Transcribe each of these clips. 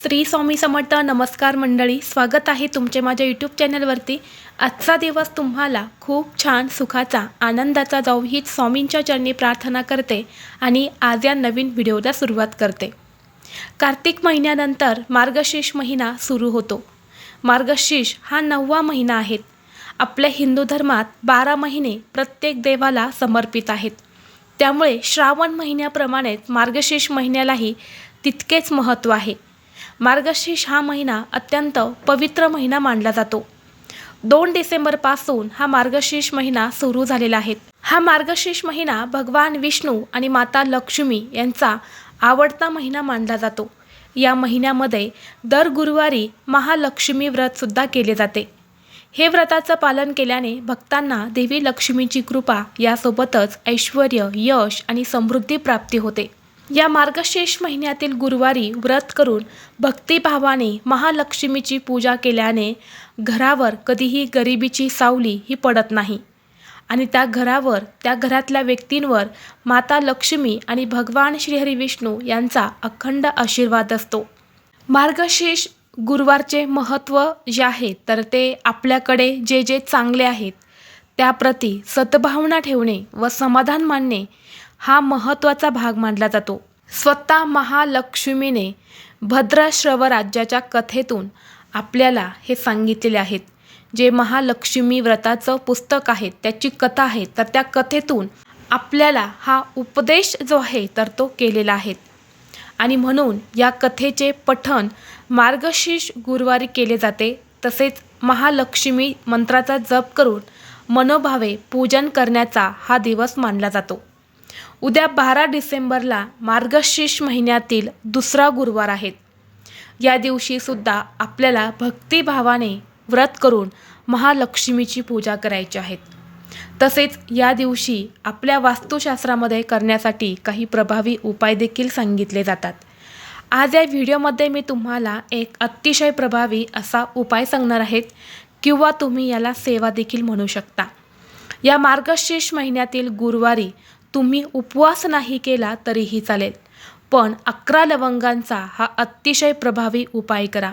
श्री स्वामी समर्थ नमस्कार मंडळी स्वागत आहे तुमचे माझ्या यूट्यूब चॅनलवरती आजचा दिवस तुम्हाला खूप छान सुखाचा आनंदाचा जाऊ हीच स्वामींच्या चरणी प्रार्थना करते आणि आज या नवीन व्हिडिओला सुरुवात करते. कार्तिक महिन्यानंतर मार्गशीर्ष महिना सुरू होतो. मार्गशीर्ष हा नववा महिना आहे. आपल्या हिंदू धर्मात बारा महिने प्रत्येक देवाला समर्पित आहेत. त्यामुळे श्रावण महिन्याप्रमाणेच मार्गशीर्ष महिन्यालाही तितकेच महत्त्व आहे. मार्गशीर्ष हा महिना अत्यंत पवित्र महिना मानला जातो. दोन डिसेंबरपासून हा मार्गशीर्ष महिना सुरू झालेला आहे. हा मार्गशीर्ष महिना भगवान विष्णू आणि माता लक्ष्मी यांचा आवडता महिना मानला जातो. या महिन्यामध्ये दर गुरुवारी महालक्ष्मी व्रतसुद्धा केले जाते. हे व्रताचं पालन केल्याने भक्तांना देवी लक्ष्मीची कृपा यासोबतच ऐश्वर यश आणि समृद्धी प्राप्ती होते. या मार्गशीर्ष महिन्यातील गुरुवारी व्रत करून भक्तिभावाने महालक्ष्मीची पूजा केल्याने घरावर कधीही गरिबीची सावली ही पडत नाही. आणि त्या घरावर त्या घरातल्या व्यक्तींवर माता लक्ष्मी आणि भगवान श्रीहरी विष्णू यांचा अखंड आशीर्वाद असतो. मार्गशीर्ष गुरुवारचे महत्त्व जे आहे तर ते आपल्याकडे जे जे चांगले आहेत त्याप्रती सद्भावना ठेवणे व समाधान मानणे हा महत्त्वाचा भाग मानला जातो. स्वतः महालक्ष्मीने भद्रश्रव राज्याच्या कथेतून आपल्याला हे सांगितलेले आहेत. जे महालक्ष्मी व्रताचं पुस्तक आहे त्याची कथा आहे तर त्या कथेतून आपल्याला हा उपदेश जो आहे तर तो केलेला आहे. आणि म्हणून या कथेचे पठण मार्गशीर्ष गुरुवारी केले जाते. तसेच महालक्ष्मी मंत्राचा जप करून मनोभावे पूजन करण्याचा हा दिवस मानला जातो. उद्या बारा डिसेंबरला मार्गशीर्ष महिन्यातील दुसरा गुरुवार आहे. या दिवशीसुद्धा आपल्याला भक्तिभावाने व्रत करून महालक्ष्मीची पूजा करायची आहेत तसेच या दिवशी आपल्या वास्तुशास्त्रामध्ये करण्यासाठी काही प्रभावी उपाय देखील सांगितले जातात. आज या व्हिडिओमध्ये मी तुम्हाला एक अतिशय प्रभावी असा उपाय सांगणार आहेत किंवा तुम्ही याला सेवा देखील म्हणू शकता. या मार्गशीर्ष महिन्यातील गुरुवारी तुम्ही उपवास नाही केला तरीही चालेल. पण अकरा लवंगांचा हा अतिशय प्रभावी उपाय करा.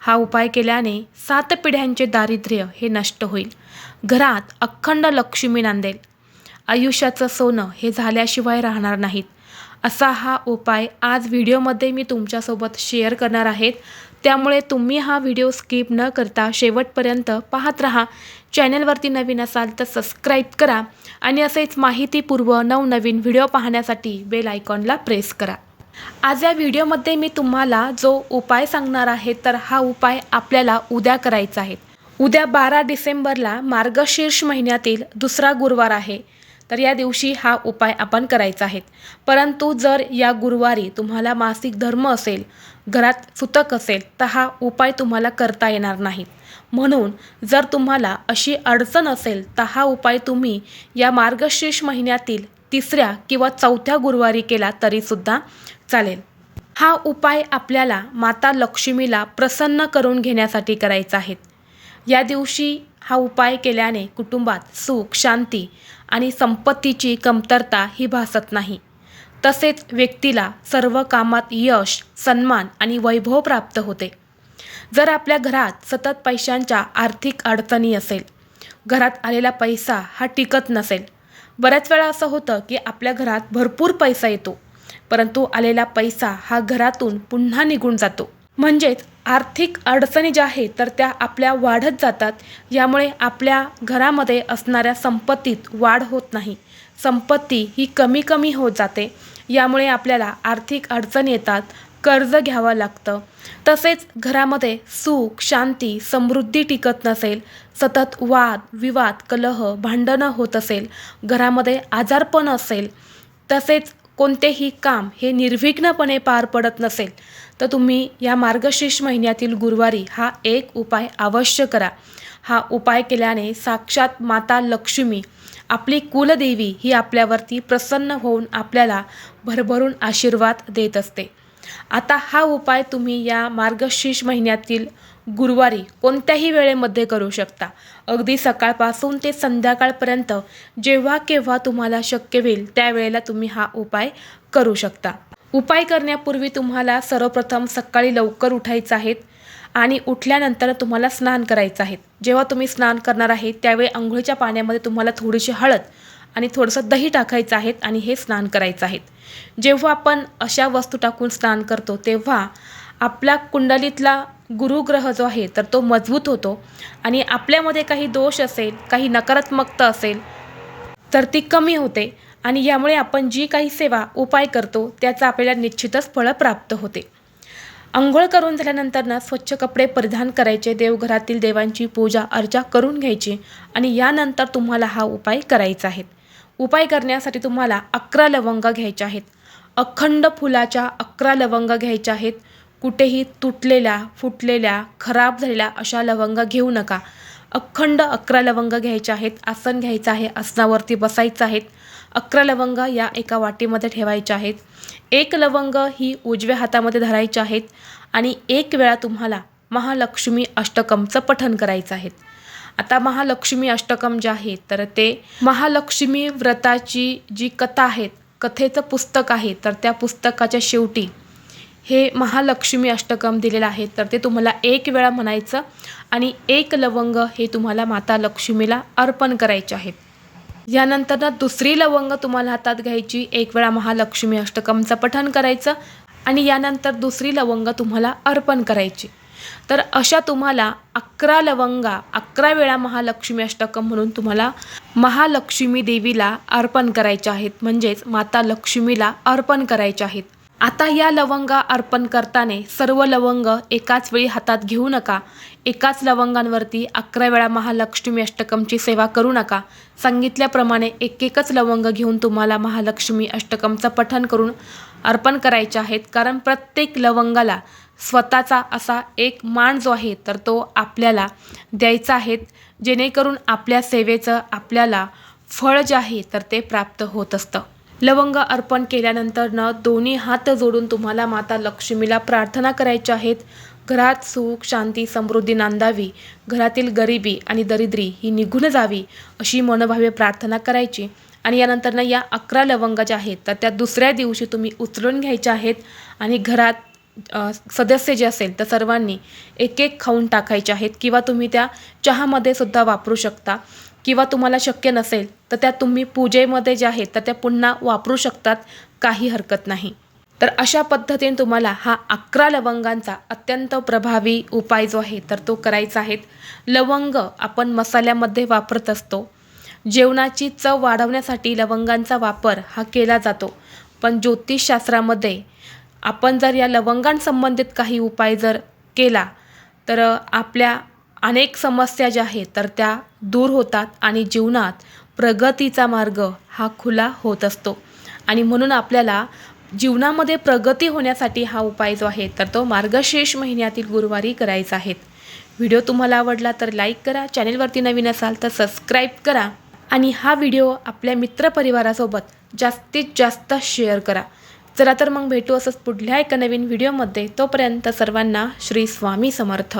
हा उपाय केल्याने सात पिढ्यांचे दारिद्र्य हे नष्ट होईल. घरात अखंड लक्ष्मी नांदेल. आयुष्याचं सोनं हे झाल्याशिवाय राहणार नाहीत. असा हा उपाय आज व्हिडिओमध्ये मी तुमच्यासोबत शेअर करणार आहेत त्यामुळे तुम्ही हा व्हिडिओ स्किप न करता शेवटपर्यंत पाहत राहा. चॅनलवरती नवीन असाल तर सबस्क्राईब करा आणि असेच माहितीपूर्व नवनवीन व्हिडिओ पाहण्यासाठी बेल आयकॉनला प्रेस करा. आज या व्हिडिओमध्ये मी तुम्हाला जो उपाय सांगणार आहे तर हा उपाय आपल्याला उद्या करायचा आहे. उद्या बारा डिसेंबरला मार्गशीर्ष महिन्यातील दुसरा गुरुवार आहे. तर या दिवशी हा उपाय आपण करायचा आहे. परंतु जर या गुरुवारी तुम्हाला मासिक धर्म असेल घरात सुतक असेल तर हा उपाय तुम्हाला करता येणार नाही. म्हणून जर तुम्हाला अशी अडचण असेल तर हा उपाय तुम्ही या मार्गशीर्ष महिन्यातील तिसऱ्या किंवा चौथ्या गुरुवारी केला तरीसुद्धा चालेल. हा उपाय आपल्याला माता लक्ष्मीला प्रसन्न करून घेण्यासाठी करायचा आहे. या दिवशी हा उपाय केल्याने कुटुंबात सुख शांती आणि संपत्तीची कमतरता ही भासत नाही. तसेच व्यक्तीला सर्व कामात यश सन्मान आणि वैभव प्राप्त होते. जर आपल्या घरात सतत पैशांच्या आर्थिक अडचणी असेल घरात आलेला पैसा हा टिकत नसेल बऱ्याच वेळा असं होतं की आपल्या घरात भरपूर पैसा येतो परंतु आलेला पैसा हा घरातून पुन्हा निघून जातो. म्हणजेच आर्थिक अडचणी ज्या आहेत तर त्या आपल्या वाढत जातात. यामुळे आपल्या घरामध्ये असणाऱ्या संपत्तीत वाढ होत नाही. संपत्ती ही कमी कमी होत जाते. यामुळे आपल्याला आर्थिक अडचणी येतात कर्ज घ्यावं लागतं. तसेच घरामध्ये सुख शांती समृद्धी टिकत नसेल सतत वाद विवाद कलह भांडणं होत असेल घरामध्ये आजारपण असेल तसेच कोणतेही काम हे निर्विघ्नपणे पार पडत नसेल तर तुम्ही या मार्गशीर्ष महिन्यातील गुरुवारी हा एक उपाय अवश्य करा. हा उपाय केल्याने साक्षात माता लक्ष्मी आपली कुलदेवी ही आपल्यावरती प्रसन्न होऊन आपल्याला भरभरून आशीर्वाद देत असते. आता हा उपाय तुम्ही या मार्गशीर्ष महिन्यातील गुरुवारी कोणत्याही वेळेमध्ये करू शकता. अगदी सकाळपासून ते संध्याकाळपर्यंत जेव्हा केव्हा तुम्हाला शक्य होईल त्यावेळेला तुम्ही हा उपाय करू शकता. उपाय करण्यापूर्वी तुम्हाला सर्वप्रथम सकाळी लवकर उठायचं आहेत आणि उठल्यानंतर तुम्हाला स्नान करायचं आहे. जेव्हा तुम्ही स्नान करणार आहे त्यावेळी आंघोळीच्या पाण्यामध्ये तुम्हाला थोडीशी हळद आणि थोडंसं दही टाकायचं आहे आणि हे स्नान करायचं आहे. जेव्हा आपण अशा वस्तू टाकून स्नान करतो तेव्हा आपल्या कुंडलीतला गुरुग्रह जो आहे तर तो मजबूत होतो. आणि आपल्यामध्ये काही दोष असेल काही नकारात्मकता असेल तर ती कमी होते. आणि यामुळे आपण जी काही सेवा उपाय करतो त्याचा आपल्याला निश्चितच फळं प्राप्त होते. आंघोळ करून झाल्यानंतर ना स्वच्छ कपडे परिधान करायचे देवघरातील देवांची पूजा अर्चा करून घ्यायची. आणि यानंतर तुम्हाला हा उपाय करायचा आहे. उपाय करण्यासाठी तुम्हाला अकरा लवंग घ्यायच्या आहेत. अखंड फुलाच्या अकरा लवंग घ्यायच्या आहेत. कुठेही तुटलेल्या फुटलेल्या खराब झालेल्या अशा लवंग घेऊ नका. अखंड अकरा लवंग घ्यायचे आहेत आसन घ्यायचं आहे आसनावरती बसायचं आहेत. अकरा लवंग या एका वाटीमध्ये ठेवायच्या आहेत. एक लवंग ही उजव्या हातामध्ये धरायची आहेत आणि एक वेळा तुम्हाला महालक्ष्मी अष्टकमचं पठन करायचं आहे. आता महालक्ष्मी अष्टकम जे आहे तर ते महालक्ष्मी व्रताची जी कथा आहेत कथेचं पुस्तक आहे तर त्या पुस्तकाच्या शेवटी हे महालक्ष्मी अष्टकम दिलेलं आहे. तर ते तुम्हाला एक वेळा म्हणायचं आणि एक लवंग हे तुम्हाला माता लक्ष्मीला अर्पण करायचे आहेत यानंतर ना दुसरी लवंग तुम्हाला हातात घ्यायची. एक वेळा महालक्ष्मी अष्टकमचं पठण करायचं आणि यानंतर दुसरी लवंग तुम्हाला अर्पण करायची. तर अशा तुम्हाला अकरा लवंगा अकरा वेळा महालक्ष्मी अष्टकम म्हणून तुम्हाला महालक्ष्मी देवीला अर्पण करायच्या आहेत. म्हणजेच माता लक्ष्मीला अर्पण करायच्या आहेत. आता या लवंगा अर्पण करताना सर्व लवंग एकाच वेळी हातात घेऊ नका. एकाच लवंगांवरती अकरा वेळा महालक्ष्मी अष्टकमची सेवा करू नका. सांगितल्याप्रमाणे एक एकच लवंग घेऊन तुम्हाला महालक्ष्मी अष्टकमचं पठण करून अर्पण करायचे आहेत. कारण प्रत्येक लवंगाला स्वतःचा असा एक मान जो आहे तर तो आपल्याला द्यायचा आहे. जेणेकरून आपल्या सेवेचं आपल्याला फळ जे आहे तर ते प्राप्त होत असतं. लवंग अर्पण केल्यानंतर न दोन्ही हात जोडून तुम्हाला माता लक्ष्मीला प्रार्थना करायच्या आहेत. घरात सुख शांती समृद्धी नांदावी. घरातील गरिबी आणि दरिद्री ही निघून जावी अशी मनोभावे प्रार्थना करायची. आणि यानंतर ना या अकरा लवंग ज्या आहेत तर त्या दुसऱ्या दिवशी तुम्ही उचलून घ्यायच्या आहेत. आणि घरात सदस्य जे असेल तर सर्वांनी एक एक खाऊन टाकायचे आहेत किंवा तुम्ही त्या चहामध्ये सुद्धा वापरू शकता. किंवा तुम्हाला शक्य नसेल तर त्या तुम्ही पूजेमध्ये जे आहेत तर त्या पुन्हा वापरू शकतात काही हरकत नाही. तर अशा पद्धतीने तुम्हाला हा अकरा लवंगांचा अत्यंत प्रभावी उपाय जो आहे तर तो करायचा आहे. लवंग आपण मसाल्यामध्ये वापरत असतो. जेवणाची चव वाढवण्यासाठी लवंगांचा वापर हा केला जातो. पण ज्योतिषशास्त्रामध्ये आपण जर या लवंगांसंबंधित काही उपाय जर केला तर आपल्या अनेक समस्या ज्या आहेत तर त्या दूर होतात आणि जीवनात प्रगतीचा मार्ग हा खुला होत असतो. आणि म्हणून आपल्याला जीवनामध्ये प्रगती होण्यासाठी हा उपाय जो आहे तर तो मार्गशीर्ष महिन्यातील गुरुवारी करायचा आहे. व्हिडिओ तुम्हाला आवडला तर लाईक करा चॅनेलवरती नवीन असाल तर सबस्क्राईब करा आणि हा व्हिडिओ आपल्या मित्रपरिवारासोबत जास्तीत जास्त शेअर करा. चला तर मग भेटू असंच पुढल्या एका नवीन व्हिडिओमध्ये. तोपर्यंत सर्वांना श्री स्वामी समर्थ.